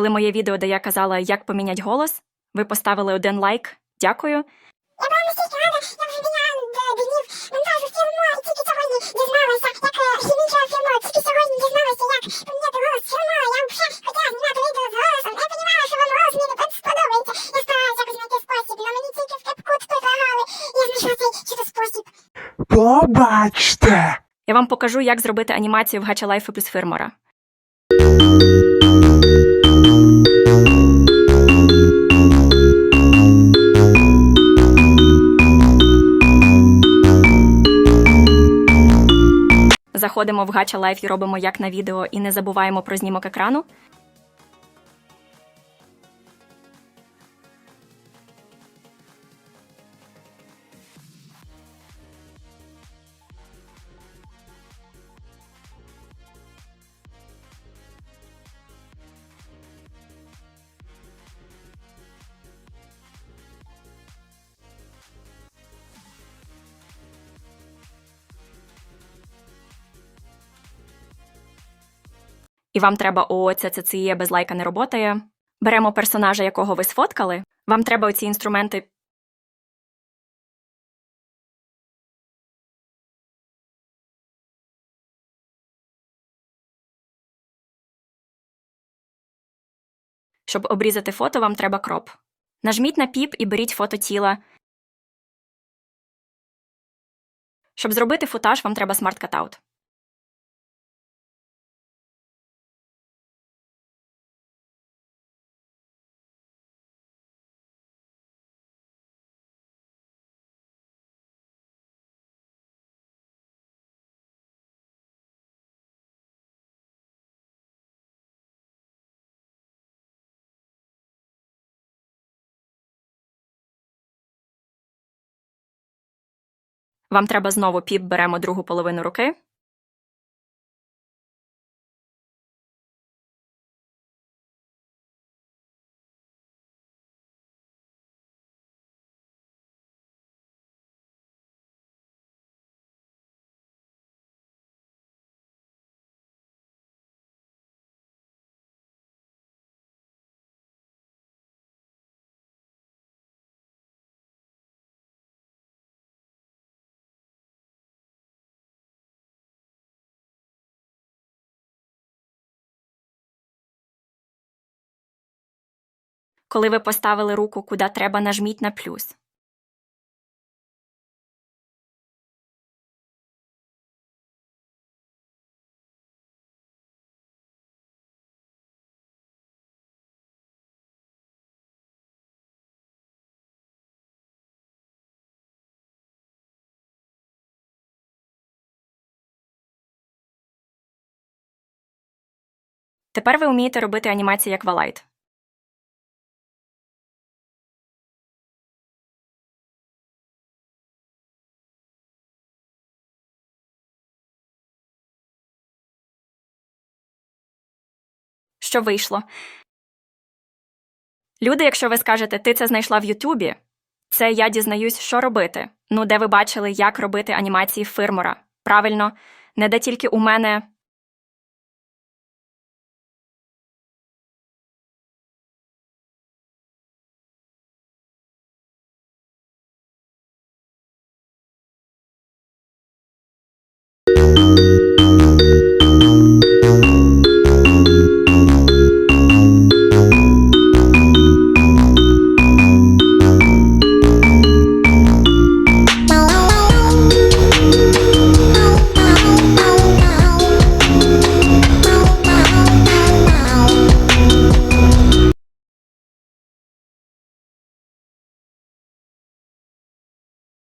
Коли моє відео, де я казала, як поміняти голос, ви поставили один лайк. Дякую. Я була настільки рада, я вже біля е, днів монтажу фірму, і тільки сьогодні дізналася, як е, хімічна фірма, тільки сьогодні дізналася, як поміняти голос фірму. Я взагалі хотіла знімати відео з голосом. Я розуміла, що вам голос мені так сподобається. Я старалася якось знайти спосіб, але мені тільки в кепкут предлагали. Я знайшла цей чудо спосіб. Побачте! Я вам покажу, як зробити анімацію в Гача Лайфу плюс фирмора. Заходимо в Гача Лайф і робимо як на відео, і не забуваємо про знімок екрану. І вам треба о, ця це, це є без лайка не роботає. Беремо персонажа, якого ви сфоткали. Вам треба оці інструменти. Щоб обрізати фото, вам треба кроп. Нажміть на піп і беріть фото тіла. Щоб зробити футаж, вам треба смарт-катаут. Вам треба знову піп, беремо другу половину руки. Коли ви поставили руку куди треба, нажміть на плюс. Тепер ви вмієте робити анімації як Валайт. Що вийшло? Люди, якщо ви скажете, ти це знайшла в Ютубі, це я дізнаюсь, що робити. Ну, де ви бачили, як робити анімації фирмора. Правильно, не де тільки у мене